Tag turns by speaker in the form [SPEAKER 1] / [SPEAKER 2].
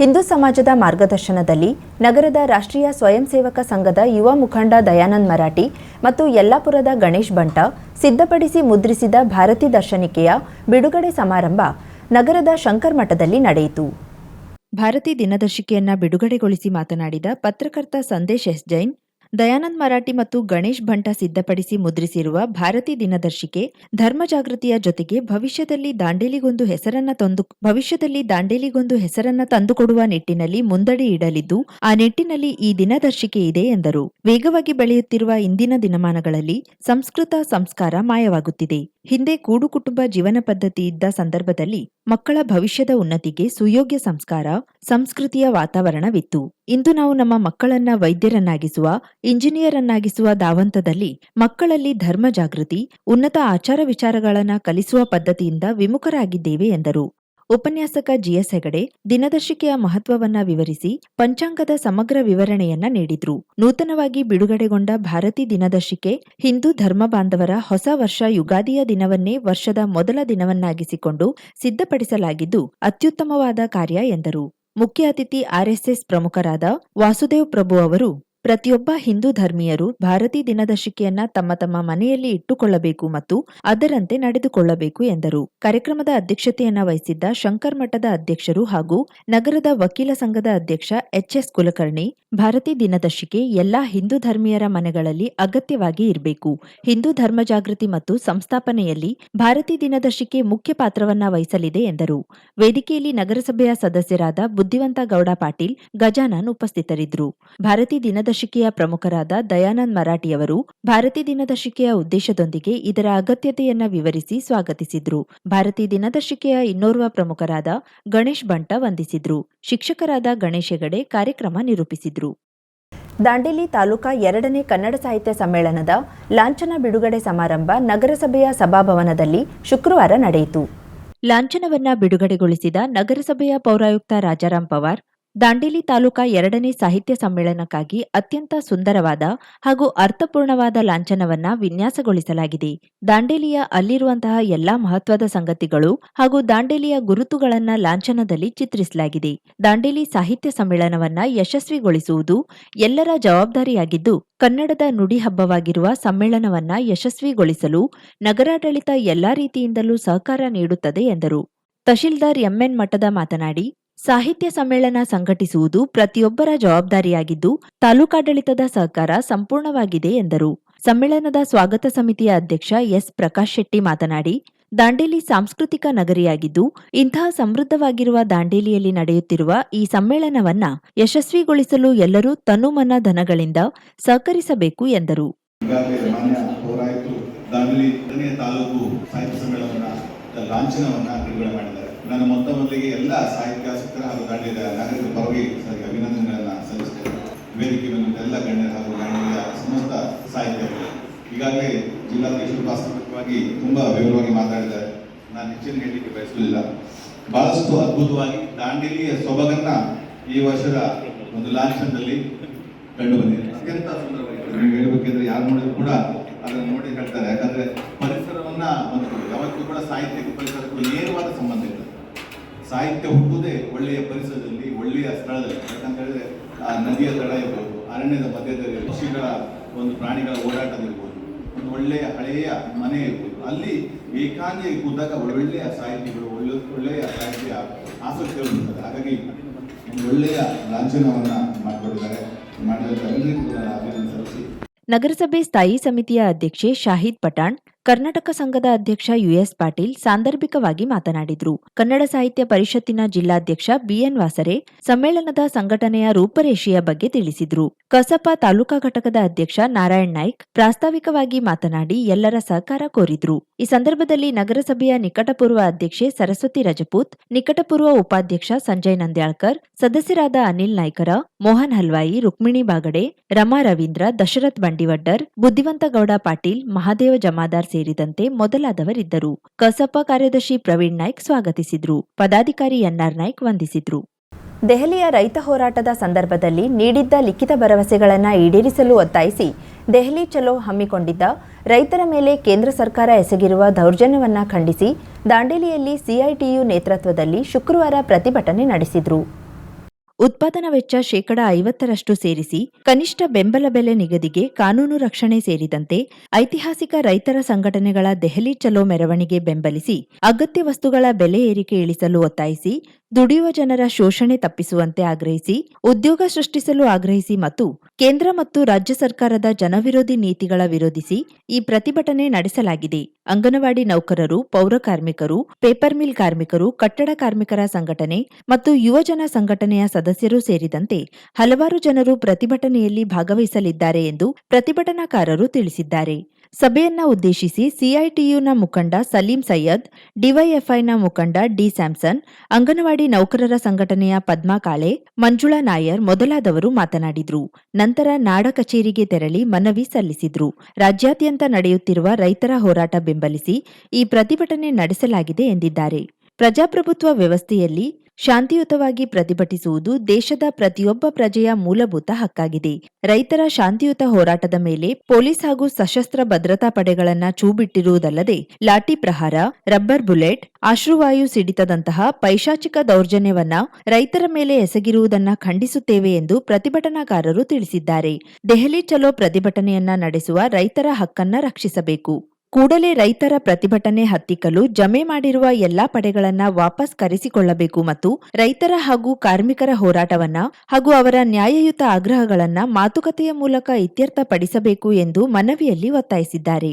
[SPEAKER 1] ಹಿಂದೂ ಸಮಾಜದ ಮಾರ್ಗದರ್ಶನದಲ್ಲಿ ನಗರದ ರಾಷ್ಟ್ರೀಯ ಸ್ವಯಂ ಸೇವಕ ಸಂಘದ ಯುವ ಮುಖಂಡ ದಯಾನಂದ್ ಮರಾಠಿ ಮತ್ತು ಯಲ್ಲಾಪುರದ ಗಣೇಶ್ ಬಂಟ ಸಿದ್ಧಪಡಿಸಿ ಮುದ್ರಿಸಿದ ಭಾರತಿ ದರ್ಶನಿಕೆಯ ಬಿಡುಗಡೆ ಸಮಾರಂಭ ನಗರದ ಶಂಕರ್ ಮಠದಲ್ಲಿ ನಡೆಯಿತು. ಭಾರತಿ ದಿನದರ್ಶಿಕೆಯನ್ನ ಬಿಡುಗಡೆಗೊಳಿಸಿ ಮಾತನಾಡಿದ ಪತ್ರಕರ್ತ ಸಂದೇಶ್ ಎಸ್ ಜೈನ್ ದಯಾನಂದ್ ಮರಾಠಿ ಮತ್ತು ಗಣೇಶ್ ಭಂಟ ಸಿದ್ಧಪಡಿಸಿ ಮುದ್ರಿಸಿರುವ ಭಾರತಿ ದಿನದರ್ಶಿಕೆ ಧರ್ಮ ಜಾಗೃತಿಯ ಜೊತೆಗೆ ಭವಿಷ್ಯದಲ್ಲಿ ದಾಂಡೇಲಿಗೊಂದು ಹೆಸರನ್ನ ತಂದು ಭವಿಷ್ಯದಲ್ಲಿ ದಾಂಡೇಲಿಗೊಂದು ಹೆಸರನ್ನ ತಂದುಕೊಡುವ ನಿಟ್ಟಿನಲ್ಲಿ ಮುಂದಡಿ ಇಡಲಿದ್ದು, ಆ ನಿಟ್ಟಿನಲ್ಲಿ ಈ ದಿನದರ್ಶಿಕೆ ಇದೆ ಎಂದರು. ವೇಗವಾಗಿ ಬೆಳೆಯುತ್ತಿರುವ ಇಂದಿನ ದಿನಮಾನಗಳಲ್ಲಿ ಸಂಸ್ಕೃತ ಸಂಸ್ಕಾರ ಮಾಯವಾಗುತ್ತಿದೆ. ಹಿಂದೆ ಕೂಡು ಕುಟುಂಬ ಜೀವನ ಪದ್ಧತಿ ಇದ್ದ ಸಂದರ್ಭದಲ್ಲಿ ಮಕ್ಕಳ ಭವಿಷ್ಯದ ಉನ್ನತಿಗೆ ಸುಯೋಗ್ಯ ಸಂಸ್ಕಾರ, ಸಂಸ್ಕೃತಿಯ ವಾತಾವರಣವಿತ್ತು. ಇಂದು ನಾವು ನಮ್ಮ ಮಕ್ಕಳನ್ನ ವೈದ್ಯರನ್ನಾಗಿಸುವ ಇಂಜಿನಿಯರ್ ಅನ್ನಾಗಿಸುವ ಧಾವಂತದಲ್ಲಿ ಮಕ್ಕಳಲ್ಲಿ ಧರ್ಮ ಜಾಗೃತಿ, ಉನ್ನತ ಆಚಾರ ವಿಚಾರಗಳನ್ನ ಕಲಿಸುವ ಪದ್ಧತಿಯಿಂದ ವಿಮುಖರಾಗಿದ್ದೇವೆ ಎಂದರು. ಉಪನ್ಯಾಸಕ ಜಿಎಸ್ ಹೆಗಡೆ ದಿನದರ್ಶಿಕೆಯ ಮಹತ್ವವನ್ನ ವಿವರಿಸಿ ಪಂಚಾಂಗದ ಸಮಗ್ರ ವಿವರಣೆಯನ್ನ ನೀಡಿದ್ರು. ನೂತನವಾಗಿ ಬಿಡುಗಡೆಗೊಂಡ ಭಾರತಿ ದಿನದರ್ಶಿಕೆ ಹಿಂದೂ ಧರ್ಮ ಬಾಂಧವರ ಹೊಸ ವರ್ಷ ಯುಗಾದಿಯ ದಿನವನ್ನೇ ವರ್ಷದ ಮೊದಲ ದಿನವನ್ನಾಗಿಸಿಕೊಂಡು ಸಿದ್ಧಪಡಿಸಲಾಗಿದ್ದು ಅತ್ಯುತ್ತಮವಾದ ಕಾರ್ಯ ಎಂದರು. ಮುಖ್ಯ ಅತಿಥಿ ಆರ್ಎಸ್ಎಸ್ ಪ್ರಮುಖರಾದ ವಾಸುದೇವ್ ಪ್ರಭು ಅವರು ಪ್ರತಿಯೊಬ್ಬ ಹಿಂದೂ ಧರ್ಮೀಯರು ಭಾರತೀ ದಿನದರ್ಶಿಕೆಯನ್ನ ತಮ್ಮ ತಮ್ಮ ಮನೆಯಲ್ಲಿ ಇಟ್ಟುಕೊಳ್ಳಬೇಕು ಮತ್ತು ಅದರಂತೆ ನಡೆದುಕೊಳ್ಳಬೇಕು ಎಂದರು. ಕಾರ್ಯಕ್ರಮದ ಅಧ್ಯಕ್ಷತೆಯನ್ನ ವಹಿಸಿದ್ದ ಶಂಕರ್ ಮಠದ ಅಧ್ಯಕ್ಷರು ಹಾಗೂ ನಗರದ ವಕೀಲ ಸಂಘದ ಅಧ್ಯಕ್ಷ ಎಚ್ಎಸ್ ಕುಲಕರ್ಣಿ ಭಾರತಿ ದಿನದರ್ಶಿಕೆ ಎಲ್ಲಾ ಹಿಂದೂ ಧರ್ಮೀಯರ ಮನೆಗಳಲ್ಲಿ ಅಗತ್ಯವಾಗಿ ಇರಬೇಕು. ಹಿಂದೂ ಧರ್ಮ ಜಾಗೃತಿ ಮತ್ತು ಸಂಸ್ಥಾಪನೆಯಲ್ಲಿ ಭಾರತಿ ದಿನದರ್ಶಿಕೆ ಮುಖ್ಯ ಪಾತ್ರವನ್ನ ವಹಿಸಲಿದೆ ಎಂದರು. ವೇದಿಕೆಯಲ್ಲಿ ನಗರಸಭೆಯ ಸದಸ್ಯರಾದ ಬುದ್ಧಿವಂತ ಗೌಡ ಪಾಟೀಲ್ ಗಜಾನನ್ ಉಪಸ್ಥಿತರಿದ್ದರು. ಭಾರತಿ ದಿನದರ್ಶಿಕೆಯ ಪ್ರಮುಖರಾದ ದಯಾನಂದ್ ಮರಾಠಿಯವರು ಭಾರತಿ ದಿನದರ್ಶಿಕೆಯ ಉದ್ದೇಶದೊಂದಿಗೆ ಇದರ ಅಗತ್ಯತೆಯನ್ನ ವಿವರಿಸಿ ಸ್ವಾಗತಿಸಿದ್ರು. ಭಾರತಿ ದಿನದರ್ಶಿಕೆಯ ಇನ್ನೋರ್ವ ಪ್ರಮುಖರಾದ ಗಣೇಶ್ ಬಂಟ ವಂದಿಸಿದ್ರು. ಶಿಕ್ಷಕರಾದ ಗಣೇಶ್ ಹೆಗಡೆ ಕಾರ್ಯಕ್ರಮ ನಿರೂಪಿಸಿದ್ರು. ದಾಂಡೇಲಿ ತಾಲೂಕಾ ಎರಡನೇ ಕನ್ನಡ ಸಾಹಿತ್ಯ ಸಮ್ಮೇಳನದ ಲಾಂಛನ ಬಿಡುಗಡೆ ಸಮಾರಂಭ ನಗರಸಭೆಯ ಸಭಾಭವನದಲ್ಲಿ ಶುಕ್ರವಾರ ನಡೆಯಿತು. ಲಾಂಛನವನ್ನ ಬಿಡುಗಡೆಗೊಳಿಸಿದ ನಗರಸಭೆಯ ಪೌರಾಯುಕ್ತ ರಾಜಾರಾಂ ಪವಾರ್ ದಾಂಡೇಲಿ ತಾಲೂಕಾ ಎರಡನೇ ಸಾಹಿತ್ಯ ಸಮ್ಮೇಳನಕ್ಕಾಗಿ ಅತ್ಯಂತ ಸುಂದರವಾದ ಹಾಗೂ ಅರ್ಥಪೂರ್ಣವಾದ ಲಾಂಛನವನ್ನ ವಿನ್ಯಾಸಗೊಳಿಸಲಾಗಿದೆ. ದಾಂಡೇಲಿಯ ಅಲ್ಲಿರುವಂತಹ ಎಲ್ಲಾ ಮಹತ್ವದ ಸಂಗತಿಗಳು ಹಾಗೂ ದಾಂಡೇಲಿಯ ಗುರುತುಗಳನ್ನ ಲಾಂಛನದಲ್ಲಿ ಚಿತ್ರಿಸಲಾಗಿದೆ. ದಾಂಡೇಲಿ ಸಾಹಿತ್ಯ ಸಮ್ಮೇಳನವನ್ನ ಯಶಸ್ವಿಗೊಳಿಸುವುದು ಎಲ್ಲರ ಜವಾಬ್ದಾರಿಯಾಗಿದ್ದು, ಕನ್ನಡದ ನುಡಿ ಹಬ್ಬವಾಗಿರುವ ಸಮ್ಮೇಳನವನ್ನ ಯಶಸ್ವಿಗೊಳಿಸಲು ನಗರಾಡಳಿತ ಎಲ್ಲಾ ರೀತಿಯಿಂದಲೂ ಸಹಕಾರ ನೀಡುತ್ತದೆ ಎಂದರು. ತಹಶೀಲ್ದಾರ್ ಎಂಎನ್ ಮಠದ ಮಾತನಾಡಿ ಸಾಹಿತ್ಯ ಸಮ್ಮೇಳನ ಸಂಘಟಿಸುವುದು ಪ್ರತಿಯೊಬ್ಬರ ಜವಾಬ್ದಾರಿಯಾಗಿದ್ದು, ತಾಲೂಕಾಡಳಿತದ ಸಹಕಾರ ಸಂಪೂರ್ಣವಾಗಿದೆ ಎಂದರು. ಸಮ್ಮೇಳನದ ಸ್ವಾಗತ ಸಮಿತಿಯ ಅಧ್ಯಕ್ಷ ಎಸ್. ಪ್ರಕಾಶ್ ಶೆಟ್ಟಿ ಮಾತನಾಡಿ, ದಾಂಡೇಲಿ ಸಾಂಸ್ಕೃತಿಕ ನಗರಿಯಾಗಿದ್ದು, ಇಂತಹ ಸಮೃದ್ಧವಾಗಿರುವ ದಾಂಡೇಲಿಯಲ್ಲಿ ನಡೆಯುತ್ತಿರುವ ಈ ಸಮ್ಮೇಳನವನ್ನ ಯಶಸ್ವಿಗೊಳಿಸಲು ಎಲ್ಲರೂ ತನುಮನ ಧನಗಳಿಂದ ಸಹಕರಿಸಬೇಕು ಎಂದರು.
[SPEAKER 2] ಮಾಡಿದ್ದಾರೆ. ನಾನು ಮೊತ್ತ ಮೊದಲಿಗೆ ಎಲ್ಲ ಸಾಹಿತ್ಯಾಸಕ್ತರ ಹಾಗೂ ಗಣ್ಯರ ನಾಗರಿಕರ ಪರವಾಗಿ ಸರಿಗೆ ಅಭಿನಂದನೆಗಳನ್ನು ಸಲ್ಲಿಸುತ್ತೇನೆ ವೇದಿಕೆ ಮೇಲೆ ಎಲ್ಲ ಗಣ್ಯರು ಹಾಗೂ ಗಣ್ಯರ ಸಮಸ್ತ ಸಾಹಿತ್ಯಗಳು ಈಗಾಗಲೇ ಜಿಲ್ಲಾಧ್ಯಕ್ಷರು ಪ್ರಾಸ್ತಾವಿಕವಾಗಿ ತುಂಬಾ ವಿವರವಾಗಿ ಮಾತಾಡಿದ್ದಾರೆ. ನಾನು ಹೆಚ್ಚಿನ ಹೇಳಲಿಕ್ಕೆ ಬಯಸಲಿಲ್ಲ ಬಹಳಷ್ಟು ಅದ್ಭುತವಾಗಿ ದಾಂಡೇಲಿಯ ಸೊಬಗನ್ನ ಈ ವರ್ಷದ ಒಂದು ಲಾಂಛನದಲ್ಲಿ ಕಂಡು ಬಂದಿದೆ ಅತ್ಯಂತ ಸುಂದರವಾಗಿ ನೀವು ಹೇಳ್ಬೇಕೆಂದ್ರೆ ಯಾರು ನೋಡಿದ್ರು ಕೂಡ ಅದನ್ನು ನೋಡಿ ಹೇಳ್ತಾರೆ. ಯಾಕಂದ್ರೆ ಪರಿಸರವನ್ನ ಒಂದು ಯಾವತ್ತೂ ಕೂಡ ಸಾಹಿತ್ಯಕ್ಕೂ ಪರಿಸರಕ್ಕೂ ನೇರವಾದ ಸಂಬಂಧ ಇರ್ತದೆ ಸಾಹಿತ್ಯ ಹುಟ್ಟುವುದೇ ಒಳ್ಳೆಯ ಪರಿಸರದಲ್ಲಿ, ಒಳ್ಳೆಯ ಸ್ಥಳದಲ್ಲಿ. ಯಾಕಂತ ಹೇಳಿದ್ರೆ, ಆ ನದಿಯ ತಡ ಇರ್ಬೋದು, ಅರಣ್ಯದ ಮಧ್ಯದಲ್ಲಿ ಪಕ್ಷಿಗಳ ಒಂದು ಪ್ರಾಣಿಗಳ ಓಡಾಟದಿರ್ಬೋದು ಒಂದು ಒಳ್ಳೆಯ ಹಳೆಯ ಮನೆ ಇರ್ಬೋದು. ಅಲ್ಲಿ ಏಕಾಂಗಿಯಾಗಿ ಕೂತಾಗ ಒಳ್ಳೆಯ ಸಾಹಿತಿಗಳು, ಒಳ್ಳೆ, ಒಳ್ಳೆಯ ಸಾಹಿತ್ಯ ಆಸಕ್ತಿಗಳು ಇರ್ತದೆ ಹಾಗಾಗಿ ಒಂದು ಒಳ್ಳೆಯ ಲಾಂಛನವನ್ನ ಮಾಡಿಕೊಟ್ಟಿದ್ದಾರೆ ಮಾಡಿದ ಸಲ್ಲಿಸಿ.
[SPEAKER 1] ನಗರಸಭೆ ಸ್ಥಾಯಿ ಸಮಿತಿಯ ಅಧ್ಯಕ್ಷೆ ಶಾಹಿದ್ ಪಠಾಣ್ ಕರ್ನಾಟಕ ಸಂಘದ ಅಧ್ಯಕ್ಷ ಯುಎಸ್ ಪಾಟೀಲ್ ಸಾಂದರ್ಭಿಕವಾಗಿ ಮಾತನಾಡಿದರು. ಕನ್ನಡ ಸಾಹಿತ್ಯ ಪರಿಷತ್ತಿನ ಜಿಲ್ಲಾಧ್ಯಕ್ಷ ಬಿಎನ್ ವಾಸರೆ ಸಮ್ಮೇಳನದ ಸಂಘಟನೆಯ ರೂಪರೇಷೆಯ ಬಗ್ಗೆ ತಿಳಿಸಿದರು. ಕಸಪ ತಾಲೂಕಾ ಘಟಕದ ಅಧ್ಯಕ್ಷ ನಾರಾಯಣ್ ನಾಯ್ಕ್ ಪ್ರಾಸ್ತಾವಿಕವಾಗಿ ಮಾತನಾಡಿ ಎಲ್ಲರ ಸಹಕಾರ ಕೋರಿದ್ರು. ಈ ಸಂದರ್ಭದಲ್ಲಿ ನಗರಸಭೆಯ ನಿಕಟಪೂರ್ವ ಅಧ್ಯಕ್ಷೆ ಸರಸ್ವತಿ ರಜಪೂತ್, ನಿಕಟಪೂರ್ವ ಉಪಾಧ್ಯಕ್ಷ ಸಂಜಯ್ ನಂದ್ಯಾಳ್ಕರ್, ಸದಸ್ಯರಾದ ಅನಿಲ್ ನಾಯ್ಕರ, ಮೋಹನ್ ಹಲ್ವಾಯಿ, ರುಕ್ಮಿಣಿ ಬಾಗಡೆ, ರಮಾ ರವೀಂದ್ರ, ದಶರಥ್ ಬಂಡಿವಡ್ಡರ್, ಬುದ್ಧಿವಂತ ಗೌಡ ಪಾಟೀಲ್, ಮಹಾದೇವ ಜಮಾದಾರ್ ಸೇರಿದಂತೆ ಮೊದಲಾದವರಿದ್ದರು. ಕಸಪ ಕಾರ್ಯದರ್ಶಿ ಪ್ರವೀಣ್ ನಾಯ್ಕ್ ಸ್ವಾಗತಿಸಿದ್ರು. ಪದಾಧಿಕಾರಿ ಎನ್ಆರ್ ನಾಯ್ಕ್ ವಂದಿಸಿದ್ರು. ದೆಹಲಿಯ ರೈತ ಹೋರಾಟದ ಸಂದರ್ಭದಲ್ಲಿ ನೀಡಿದ್ದ ಲಿಖಿತ ಭರವಸೆಗಳನ್ನು ಈಡೇರಿಸಲು ಒತ್ತಾಯಿಸಿ ದೆಹಲಿ ಚಲೋ ಹಮ್ಮಿಕೊಂಡಿದ್ದ ರೈತರ ಮೇಲೆ ಕೇಂದ್ರ ಸರ್ಕಾರ ಎಸಗಿರುವ ದೌರ್ಜನ್ಯವನ್ನ ಖಂಡಿಸಿ, ದಾಂಡೇಲಿಯಲ್ಲಿ ಸಿಐಟಿಯು ನೇತೃತ್ವದಲ್ಲಿ ಶುಕ್ರವಾರ ಪ್ರತಿಭಟನೆ ನಡೆಸಿದ್ರು. ಉತ್ಪಾದನಾ ವೆಚ್ಚ ಶೇಕಡ ಐವತ್ತರಷ್ಟು ಸೇರಿಸಿ ಕನಿಷ್ಠ ಬೆಂಬಲ ಬೆಲೆ ನಿಗದಿಗೆ ಕಾನೂನು ರಕ್ಷಣೆ ಸೇರಿದಂತೆ ಐತಿಹಾಸಿಕ ರೈತರ ಸಂಘಟನೆಗಳ ದೆಹಲಿ ಚಲೋ ಮೆರವಣಿಗೆ ಬೆಂಬಲಿಸಿ ಅಗತ್ಯ ವಸ್ತುಗಳ ಬೆಲೆ ಏರಿಕೆ ಇಳಿಸಲು ಒತ್ತಾಯಿಸಿ ದುಡಿಯುವ ಜನರ ಶೋಷಣೆ ತಪ್ಪಿಸುವಂತೆ ಆಗ್ರಹಿಸಿ, ಉದ್ಯೋಗ ಸೃಷ್ಟಿಸಲು ಆಗ್ರಹಿಸಿ ಮತ್ತು ಕೇಂದ್ರ ಮತ್ತು ರಾಜ್ಯ ಸರ್ಕಾರದ ಜನವಿರೋಧಿ ನೀತಿಗಳ ವಿರೋಧಿಸಿ ಈ ಪ್ರತಿಭಟನೆ ನಡೆಸಲಾಗಿದೆ. ಅಂಗನವಾಡಿ ನೌಕರರು, ಪೌರ ಕಾರ್ಮಿಕರು, ಪೇಪರ್ ಮಿಲ್ ಕಾರ್ಮಿಕರು, ಕಟ್ಟಡ ಕಾರ್ಮಿಕರ ಸಂಘಟನೆ ಮತ್ತು ಯುವಜನ ಸಂಘಟನೆಯ ಸದಸ್ಯರು ಸೇರಿದಂತೆ ಹಲವಾರು ಜನರು ಪ್ರತಿಭಟನೆಯಲ್ಲಿ ಭಾಗವಹಿಸಲಿದ್ದಾರೆ ಎಂದು ಪ್ರತಿಭಟನಾಕಾರರು ತಿಳಿಸಿದ್ದಾರೆ. ಸಭೆಯನ್ನ ಉದ್ದೇಶಿಸಿ ಸಿಐಟಿಯುನ ಮುಖಂಡ ಸಲೀಂ ಸೈಯದ್, ಡಿವೈಎಫ್ಐನ ಮುಖಂಡ ಡಿ ಸ್ಯಾಮ್ಸನ್, ಅಂಗನವಾಡಿ ನೌಕರರ ಸಂಘಟನೆಯ ಪದ್ಮಾ ಕಾಳೆ, ಮಂಜುಳಾ ನಾಯರ್ ಮೊದಲಾದವರು ಮಾತನಾಡಿದ್ರು. ನಂತರ ನಾಡ ಕಚೇರಿಗೆ ತೆರಳಿ ಮನವಿ ಸಲ್ಲಿಸಿದ್ರು. ರಾಜ್ಯಾದ್ಯಂತ ನಡೆಯುತ್ತಿರುವ ರೈತರ ಹೋರಾಟ ಬೆಂಬಲಿಸಿ ಈ ಪ್ರತಿಭಟನೆ ನಡೆಸಲಾಗಿದೆ ಎಂದಿದ್ದಾರೆ. ಪ್ರಜಾಪ್ರಭುತ್ವ ವ್ಯವಸ್ಥೆಯಲ್ಲಿ ಶಾಂತಿಯುತವಾಗಿ ಪ್ರತಿಭಟಿಸುವುದು ದೇಶದ ಪ್ರತಿಯೊಬ್ಬ ಪ್ರಜೆಯ ಮೂಲಭೂತ ಹಕ್ಕಾಗಿದೆ. ರೈತರ ಶಾಂತಿಯುತ ಹೋರಾಟದ ಮೇಲೆ ಪೊಲೀಸ್ ಹಾಗೂ ಸಶಸ್ತ್ರ ಭದ್ರತಾ ಪಡೆಗಳನ್ನ ಚೂಬಿಟ್ಟಿರುವುದಲ್ಲದೆ, ಲಾಠಿ ಪ್ರಹಾರ, ರಬ್ಬರ್ ಬುಲೆಟ್, ಅಶ್ರುವಾಯು ಸಿಡಿತದಂತಹ ಪೈಶಾಚಿಕ ದೌರ್ಜನ್ಯವನ್ನ ರೈತರ ಮೇಲೆ ಎಸಗಿರುವುದನ್ನ ಖಂಡಿಸುತ್ತೇವೆ ಎಂದು ಪ್ರತಿಭಟನಾಕಾರರು ತಿಳಿಸಿದ್ದಾರೆ. ದೆಹಲಿ ಚಲೋ ಪ್ರತಿಭಟನೆಯನ್ನ ನಡೆಸುವ ರೈತರ ಹಕ್ಕನ್ನ ರಕ್ಷಿಸಬೇಕು. ಕೂಡಲೇ ರೈತರ ಪ್ರತಿಭಟನೆ ಹತ್ತಿಕ್ಕಲು ಜಮೆ ಮಾಡಿರುವ ಎಲ್ಲಾ ಪಡೆಗಳನ್ನ ವಾಪಸ್ ಕರೆಸಿಕೊಳ್ಳಬೇಕು ಮತ್ತು ರೈತರ ಹಾಗೂ ಕಾರ್ಮಿಕರ ಹೋರಾಟವನ್ನ ಹಾಗೂ ಅವರ ನ್ಯಾಯಯುತ ಆಗ್ರಹಗಳನ್ನ ಮಾತುಕತೆಯ ಮೂಲಕ ಇತ್ಯರ್ಥಪಡಿಸಬೇಕು ಎಂದು ಮನವಿಯಲ್ಲಿ ಒತ್ತಾಯಿಸಿದ್ದಾರೆ.